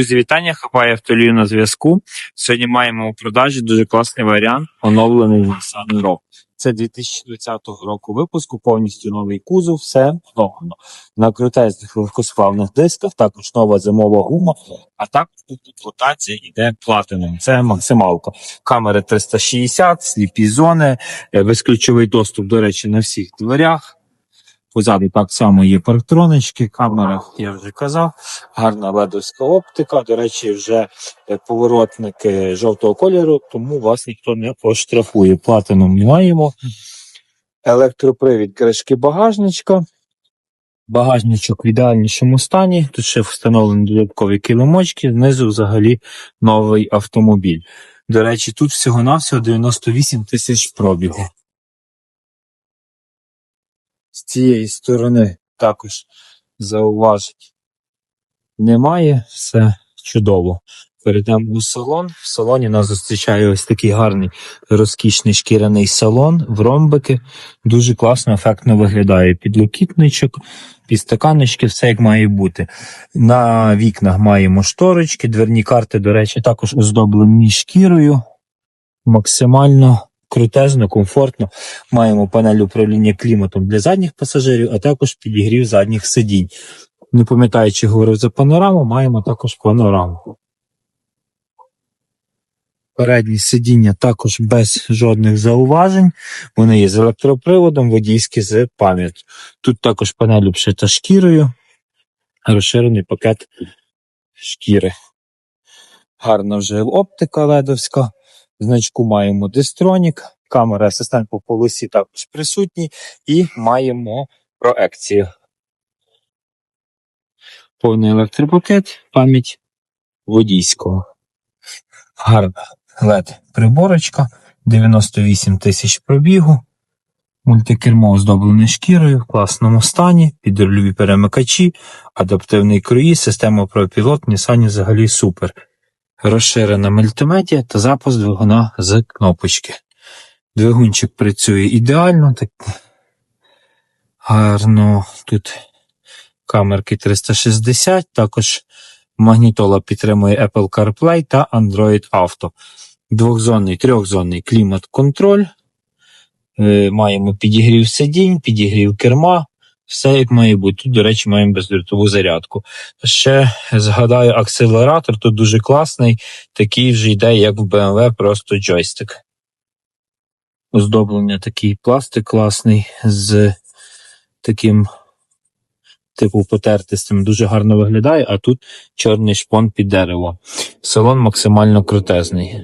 Друзі, вітання, хапає автолію на зв'язку. Сьогодні маємо у продажі дуже класний варіант, оновлений Nissan Rogue. Це 2020 року випуску, повністю новий кузов, все оновлено. На крутезних легкосплавних дисках, також нова зимова гума, а також тут експлуатація йде платином. Це максималка. Камери 360, сліпі зони, е, безключовий доступ, до речі, на всіх дверях. Позаду так само є парктронички, камера, я вже казав, гарна ледовська оптика. До речі, вже е, поворотники жовтого кольору, тому вас ніхто не поштрафує. Платином маємо. Електропривід кришки багажничка. Багажничок в ідеальнішому стані. Тут ще встановлені додаткові килимочки, знизу взагалі новий автомобіль. До речі, тут всього-навсього 98 тисяч пробігу. З цієї сторони також зауважень немає, все чудово. Перейдемо у салон. В салоні нас зустрічає ось такий гарний розкішний шкіряний салон в ромбики. Дуже класно, ефектно виглядає. Підлокітничок, підстаканнички, все як має бути. На вікнах маємо шторочки, дверні карти, до речі, також оздоблені шкірою. Максимально крутезно, комфортно. Маємо панель управління кліматом для задніх пасажирів, а також підігрів задніх сидінь. Не пам'ятаю, чи говорив за панораму, маємо також панораму. Передні сидіння також без жодних зауважень. Вони є з електроприводом, водійські з пам'яттю. Тут також панель обшита шкірою, розширений пакет шкіри. Гарна вже оптика ледовська. Значку маємо Дистронік, камера асистент по полосі також присутній, і маємо проекцію. Повний електропакет, пам'ять водійського. Гарна LED приборочка, 98 тисяч пробігу. Мультикермо оздоблене шкірою в класному стані, підрульові перемикачі, адаптивний круїз, система пропілот, Nissan взагалі супер. Розширена мультимедіа та запуск двигуна з кнопочки. Двигунчик працює ідеально, так гарно. Тут камерки 360, також магнітола підтримує Apple CarPlay та Android Auto. Двохзонний, трьохзонний клімат-контроль. Е, Маємо підігрів сидінь, підігрів керма. Все як має бути. Тут, до речі, маємо бездротову зарядку. Ще згадаю, акселератор тут дуже класний, такий вже йде, як в BMW, просто джойстик. Оздоблення такий пластик класний з таким типу потертистим. Дуже гарно виглядає, а тут чорний шпон під дерево. Салон максимально крутезний.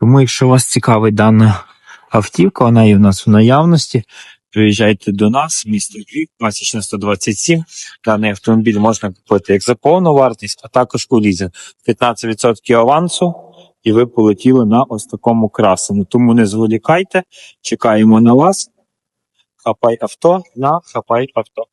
Тому, якщо вас цікавить дана автівка, вона є в нас в наявності. Приїжджайте до нас, місто Львів, Пасічна 127. Даний автомобіль можна купити як за повну вартість, а також у лізинг. 15% авансу, і ви полетіли на ось такому красеному. Тому не зволікайте, чекаємо на вас. Хапай авто на хапай авто.